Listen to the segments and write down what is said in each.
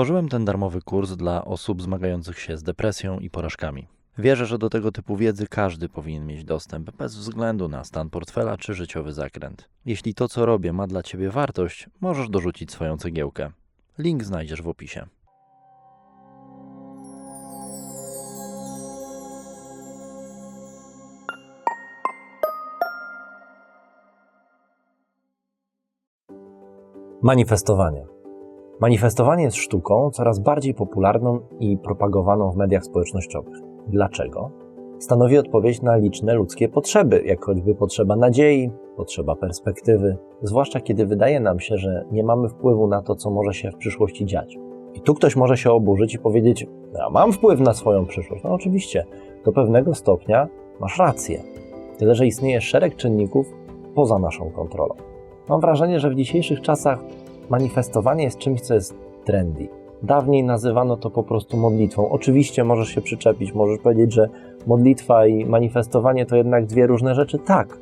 Stworzyłem ten darmowy kurs dla osób zmagających się z depresją i porażkami. Wierzę, że do tego typu wiedzy każdy powinien mieć dostęp, bez względu na stan portfela czy życiowy zakręt. Jeśli to, co robię, ma dla Ciebie wartość, możesz dorzucić swoją cegiełkę. Link znajdziesz w opisie. Manifestowanie. Manifestowanie jest sztuką coraz bardziej popularną i propagowaną w mediach społecznościowych. Dlaczego? Stanowi odpowiedź na liczne ludzkie potrzeby, jak choćby potrzeba nadziei, potrzeba perspektywy, zwłaszcza kiedy wydaje nam się, że nie mamy wpływu na to, co może się w przyszłości dziać. I tu ktoś może się oburzyć i powiedzieć: Ja mam wpływ na swoją przyszłość. No oczywiście, do pewnego stopnia masz rację. Tyle, że istnieje szereg czynników poza naszą kontrolą. Mam wrażenie, że w dzisiejszych czasach manifestowanie jest czymś, co jest trendy. Dawniej nazywano to po prostu modlitwą. Oczywiście możesz się przyczepić, możesz powiedzieć, że modlitwa i manifestowanie to jednak dwie różne rzeczy. Tak.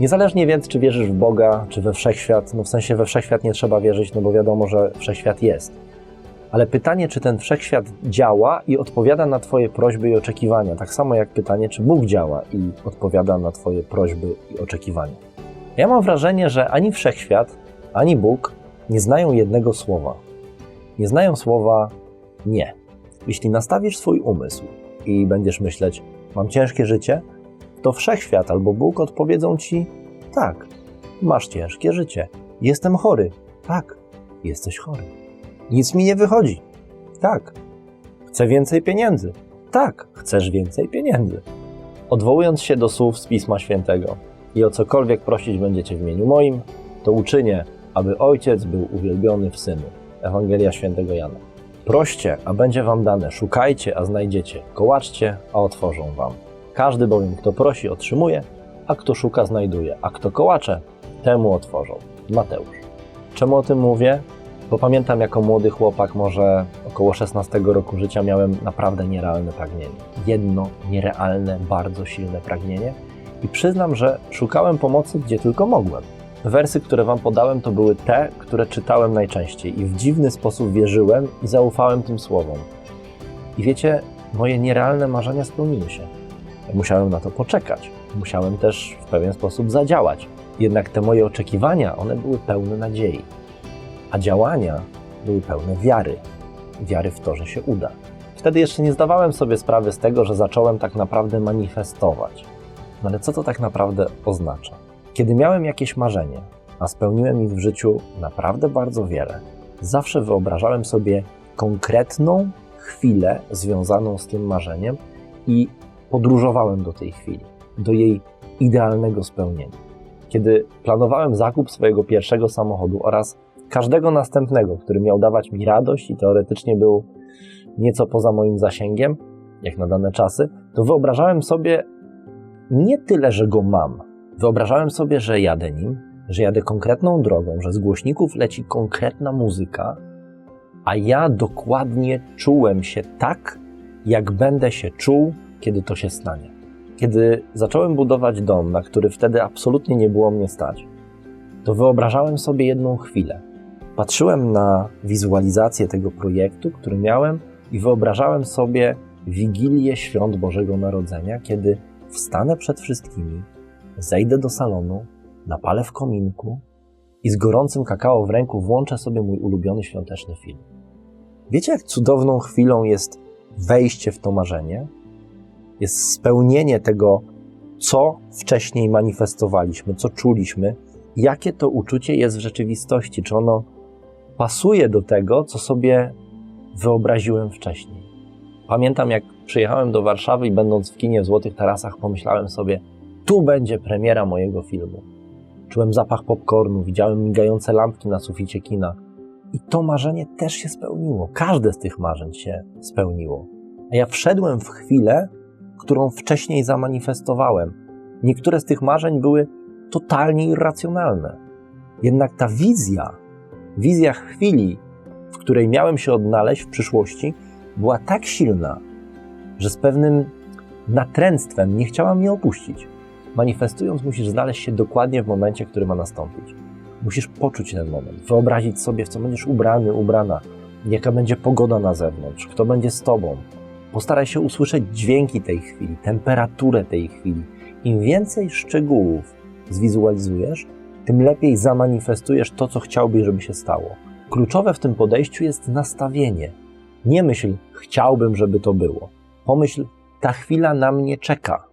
Niezależnie więc, czy wierzysz w Boga, czy we wszechświat, no w sensie we wszechświat nie trzeba wierzyć, no bo wiadomo, że wszechświat jest. Ale pytanie, czy ten wszechświat działa i odpowiada na Twoje prośby i oczekiwania, tak samo jak pytanie, czy Bóg działa i odpowiada na Twoje prośby i oczekiwania. Ja mam wrażenie, że ani wszechświat, ani Bóg nie znają jednego słowa. Nie znają słowa nie. Jeśli nastawisz swój umysł i będziesz myśleć, mam ciężkie życie, to wszechświat albo Bóg odpowiedzą ci tak, masz ciężkie życie. Jestem chory. Tak, jesteś chory. Nic mi nie wychodzi. Tak. Chcę więcej pieniędzy. Tak, chcesz więcej pieniędzy. Odwołując się do słów z Pisma Świętego i o cokolwiek prosić będziecie w imieniu moim, to uczynię, aby Ojciec był uwielbiony w Synu. Ewangelia Świętego Jana. Proście, a będzie wam dane, szukajcie, a znajdziecie, kołaczcie, a otworzą wam. Każdy bowiem, kto prosi, otrzymuje, a kto szuka, znajduje, a kto kołacze, temu otworzą. Mateusz. Czemu o tym mówię? Bo pamiętam jako młody chłopak, może około 16 roku życia, miałem naprawdę nierealne pragnienie. Jedno nierealne, bardzo silne pragnienie i przyznam, że szukałem pomocy gdzie tylko mogłem. Wersy, które Wam podałem, to były te, które czytałem najczęściej i w dziwny sposób wierzyłem i zaufałem tym słowom. I wiecie, moje nierealne marzenia spełniły się. Musiałem na to poczekać. Musiałem też w pewien sposób zadziałać. Jednak te moje oczekiwania, one były pełne nadziei. A działania były pełne wiary. Wiary w to, że się uda. Wtedy jeszcze nie zdawałem sobie sprawy z tego, że zacząłem tak naprawdę manifestować. No ale co to tak naprawdę oznacza? Kiedy miałem jakieś marzenie, a spełniłem ich w życiu naprawdę bardzo wiele, zawsze wyobrażałem sobie konkretną chwilę związaną z tym marzeniem i podróżowałem do tej chwili, do jej idealnego spełnienia. Kiedy planowałem zakup swojego pierwszego samochodu oraz każdego następnego, który miał dawać mi radość i teoretycznie był nieco poza moim zasięgiem, jak na dane czasy, to wyobrażałem sobie nie tyle, że go mam, Wyobrażałem sobie, że jadę nim, że jadę konkretną drogą, że z głośników leci konkretna muzyka, a ja dokładnie czułem się tak, jak będę się czuł, kiedy to się stanie. Kiedy zacząłem budować dom, na który wtedy absolutnie nie było mnie stać, to wyobrażałem sobie jedną chwilę. Patrzyłem na wizualizację tego projektu, który miałem, i wyobrażałem sobie Wigilię Świąt Bożego Narodzenia, kiedy wstanę przed wszystkimi, zejdę do salonu, napalę w kominku i z gorącym kakao w ręku włączę sobie mój ulubiony świąteczny film. Wiecie, jak cudowną chwilą jest wejście w to marzenie? Jest spełnienie tego, co wcześniej manifestowaliśmy, co czuliśmy, jakie to uczucie jest w rzeczywistości, czy ono pasuje do tego, co sobie wyobraziłem wcześniej. Pamiętam, jak przyjechałem do Warszawy i będąc w kinie w Złotych Tarasach, pomyślałem sobie, tu będzie premiera mojego filmu. Czułem zapach popcornu, widziałem migające lampki na suficie kina. I to marzenie też się spełniło. Każde z tych marzeń się spełniło. A ja wszedłem w chwilę, którą wcześniej zamanifestowałem. Niektóre z tych marzeń były totalnie irracjonalne. Jednak ta wizja, wizja chwili, w której miałem się odnaleźć w przyszłości, była tak silna, że z pewnym natręctwem nie chciała mnie opuścić. Manifestując, musisz znaleźć się dokładnie w momencie, który ma nastąpić. Musisz poczuć ten moment, wyobrazić sobie, w co będziesz ubrany, ubrana, jaka będzie pogoda na zewnątrz, kto będzie z tobą. Postaraj się usłyszeć dźwięki tej chwili, temperaturę tej chwili. Im więcej szczegółów zwizualizujesz, tym lepiej zamanifestujesz to, co chciałbyś, żeby się stało. Kluczowe w tym podejściu jest nastawienie. Nie myśl, chciałbym, żeby to było. Pomyśl, ta chwila na mnie czeka.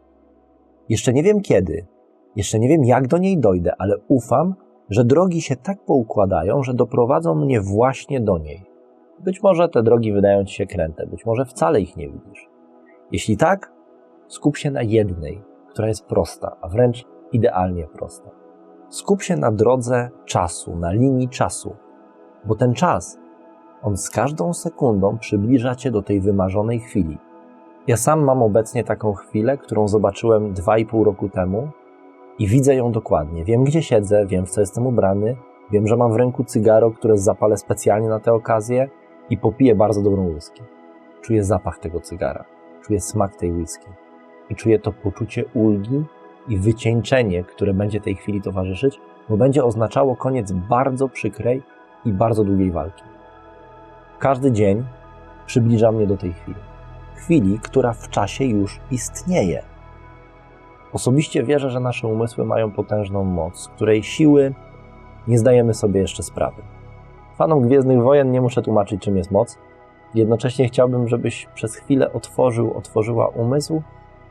Jeszcze nie wiem kiedy, jeszcze nie wiem jak do niej dojdę, ale ufam, że drogi się tak poukładają, że doprowadzą mnie właśnie do niej. Być może te drogi wydają ci się kręte, być może wcale ich nie widzisz. Jeśli tak, skup się na jednej, która jest prosta, a wręcz idealnie prosta. Skup się na drodze czasu, na linii czasu, bo ten czas, on z każdą sekundą przybliża cię do tej wymarzonej chwili. Ja sam mam obecnie taką chwilę, którą zobaczyłem dwa i pół roku temu i widzę ją dokładnie. Wiem, gdzie siedzę, wiem, w co jestem ubrany, wiem, że mam w ręku cygaro, które zapalę specjalnie na tę okazję i popiję bardzo dobrą whisky. Czuję zapach tego cygara, czuję smak tej whisky i czuję to poczucie ulgi i wycieńczenie, które będzie tej chwili towarzyszyć, bo będzie oznaczało koniec bardzo przykrej i bardzo długiej walki. Każdy dzień przybliża mnie do tej chwili. Chwili, która w czasie już istnieje. Osobiście wierzę, że nasze umysły mają potężną moc, której siły nie zdajemy sobie jeszcze sprawy. Fanom Gwiezdnych Wojen nie muszę tłumaczyć, czym jest moc. Jednocześnie chciałbym, żebyś przez chwilę otworzył, otworzyła umysł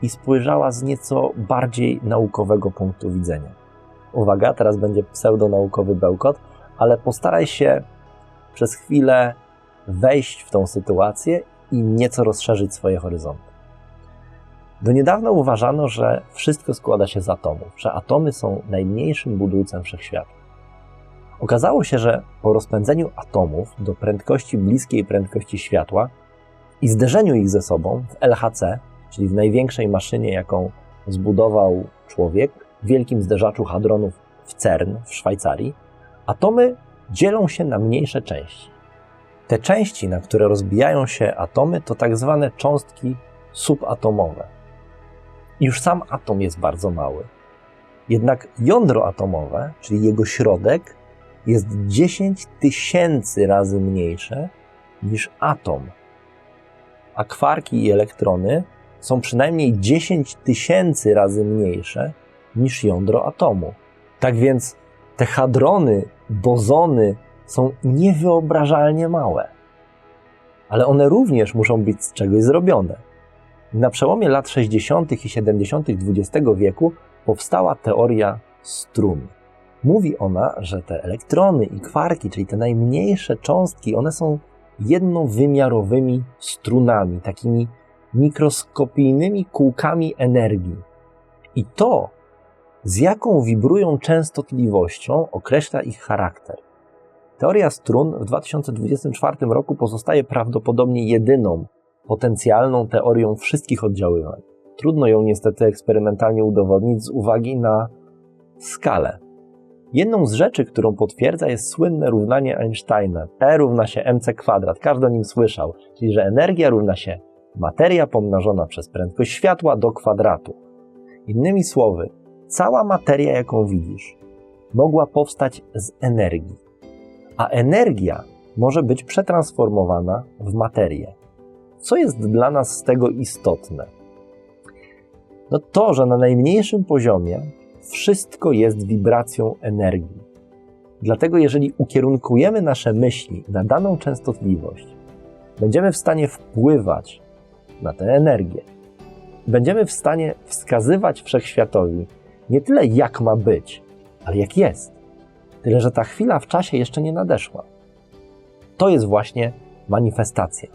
i spojrzała z nieco bardziej naukowego punktu widzenia. Uwaga, teraz będzie pseudonaukowy bełkot, ale postaraj się przez chwilę wejść w tą sytuację i nieco rozszerzyć swoje horyzonty. Do niedawna uważano, że wszystko składa się z atomów, że atomy są najmniejszym budulcem wszechświata. Okazało się, że po rozpędzeniu atomów do prędkości bliskiej prędkości światła i zderzeniu ich ze sobą w LHC, czyli w największej maszynie, jaką zbudował człowiek, wielkim zderzaczu hadronów w CERN w Szwajcarii, atomy dzielą się na mniejsze części. Te części, na które rozbijają się atomy, to tak zwane cząstki subatomowe. Już sam atom jest bardzo mały. Jednak jądro atomowe, czyli jego środek, jest 10 tysięcy razy mniejsze niż atom. A kwarki i elektrony są przynajmniej 10 tysięcy razy mniejsze niż jądro atomu. Tak więc te hadrony, bozony są niewyobrażalnie małe. Ale one również muszą być z czegoś zrobione. Na przełomie lat 60. i 70. XX wieku powstała teoria strun. Mówi ona, że te elektrony i kwarki, czyli te najmniejsze cząstki, one są jednowymiarowymi strunami, takimi mikroskopijnymi kółkami energii. I to, z jaką wibrują częstotliwością, określa ich charakter. Teoria strun w 2024 roku pozostaje prawdopodobnie jedyną potencjalną teorią wszystkich oddziaływań. Trudno ją niestety eksperymentalnie udowodnić z uwagi na skalę. Jedną z rzeczy, którą potwierdza jest słynne równanie Einsteina. E równa się mc kwadrat. Każdy o nim słyszał. Czyli, że energia równa się materia pomnożona przez prędkość światła do kwadratu. Innymi słowy, cała materia, jaką widzisz, mogła powstać z energii. A energia może być przetransformowana w materię. Co jest dla nas z tego istotne? No to, że na najmniejszym poziomie wszystko jest wibracją energii. Dlatego, jeżeli ukierunkujemy nasze myśli na daną częstotliwość, będziemy w stanie wpływać na tę energię. Będziemy w stanie wskazywać wszechświatowi nie tyle jak ma być, ale jak jest. Tyle, że ta chwila w czasie jeszcze nie nadeszła. To jest właśnie manifestacja.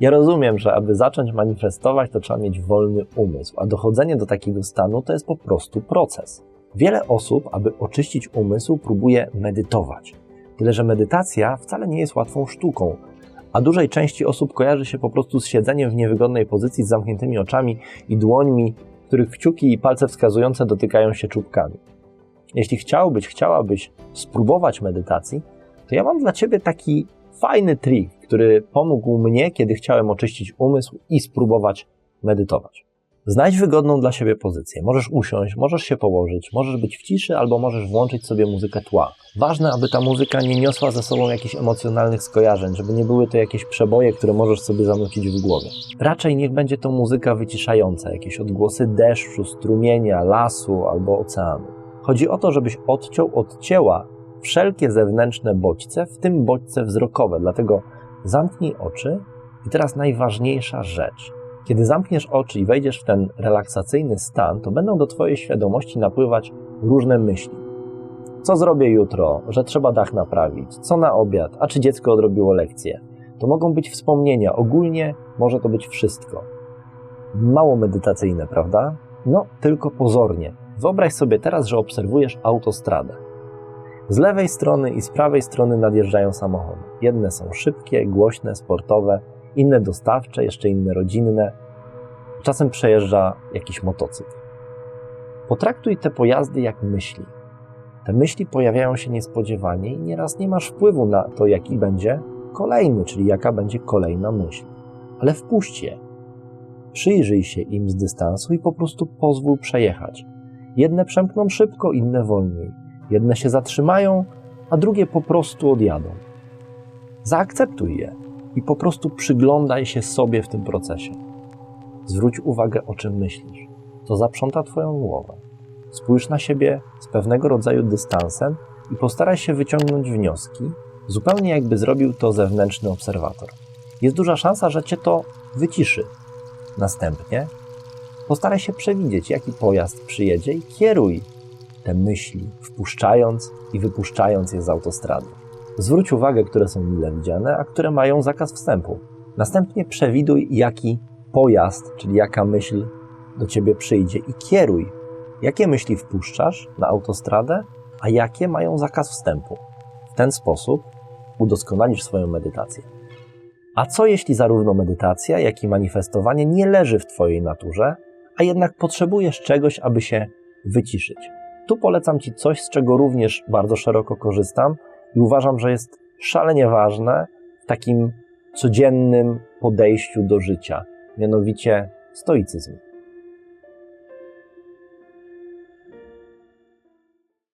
Ja rozumiem, że aby zacząć manifestować, to trzeba mieć wolny umysł, a dochodzenie do takiego stanu to jest po prostu proces. Wiele osób, aby oczyścić umysł, próbuje medytować. Tyle, że medytacja wcale nie jest łatwą sztuką, a dużej części osób kojarzy się po prostu z siedzeniem w niewygodnej pozycji z zamkniętymi oczami i dłońmi, których kciuki i palce wskazujące dotykają się czubkami. Jeśli chciałbyś, chciałabyś spróbować medytacji, to ja mam dla Ciebie taki fajny trik, który pomógł mnie, kiedy chciałem oczyścić umysł i spróbować medytować. Znajdź wygodną dla siebie pozycję. Możesz usiąść, możesz się położyć, możesz być w ciszy albo możesz włączyć sobie muzykę tła. Ważne, aby ta muzyka nie niosła ze sobą jakichś emocjonalnych skojarzeń, żeby nie były to jakieś przeboje, które możesz sobie zanucić w głowie. Raczej niech będzie to muzyka wyciszająca, jakieś odgłosy deszczu, strumienia, lasu albo oceanu. Chodzi o to, żebyś odciął, odcięła wszelkie zewnętrzne bodźce, w tym bodźce wzrokowe. Dlatego zamknij oczy i teraz najważniejsza rzecz. Kiedy zamkniesz oczy i wejdziesz w ten relaksacyjny stan, to będą do Twojej świadomości napływać różne myśli. Co zrobię jutro? Że trzeba dach naprawić? Co na obiad? A czy dziecko odrobiło lekcję? To mogą być wspomnienia. Ogólnie może to być wszystko. Mało medytacyjne, prawda? No, tylko pozornie. Wyobraź sobie teraz, że obserwujesz autostradę. Z lewej strony i z prawej strony nadjeżdżają samochody. Jedne są szybkie, głośne, sportowe, inne dostawcze, jeszcze inne rodzinne. Czasem przejeżdża jakiś motocykl. Potraktuj te pojazdy jak myśli. Te myśli pojawiają się niespodziewanie i nieraz nie masz wpływu na to, jaki będzie kolejny, czyli jaka będzie kolejna myśl. Ale wpuść je. Przyjrzyj się im z dystansu i po prostu pozwól przejechać. Jedne przemkną szybko, inne wolniej. Jedne się zatrzymają, a drugie po prostu odjadą. Zaakceptuj je i po prostu przyglądaj się sobie w tym procesie. Zwróć uwagę, o czym myślisz. To zaprząta Twoją głowę. Spójrz na siebie z pewnego rodzaju dystansem i postaraj się wyciągnąć wnioski, zupełnie jakby zrobił to zewnętrzny obserwator. Jest duża szansa, że Cię to wyciszy. Następnie postaraj się przewidzieć, jaki pojazd przyjedzie i kieruj te myśli, wpuszczając i wypuszczając je z autostrady. Zwróć uwagę, które są mile widziane, a które mają zakaz wstępu. Następnie przewiduj, jaki pojazd, czyli jaka myśl do ciebie przyjdzie i kieruj, jakie myśli wpuszczasz na autostradę, a jakie mają zakaz wstępu. W ten sposób udoskonalisz swoją medytację. A co jeśli zarówno medytacja, jak i manifestowanie nie leży w Twojej naturze, a jednak potrzebujesz czegoś, aby się wyciszyć? Tu polecam Ci coś, z czego również bardzo szeroko korzystam i uważam, że jest szalenie ważne w takim codziennym podejściu do życia, mianowicie stoicyzm.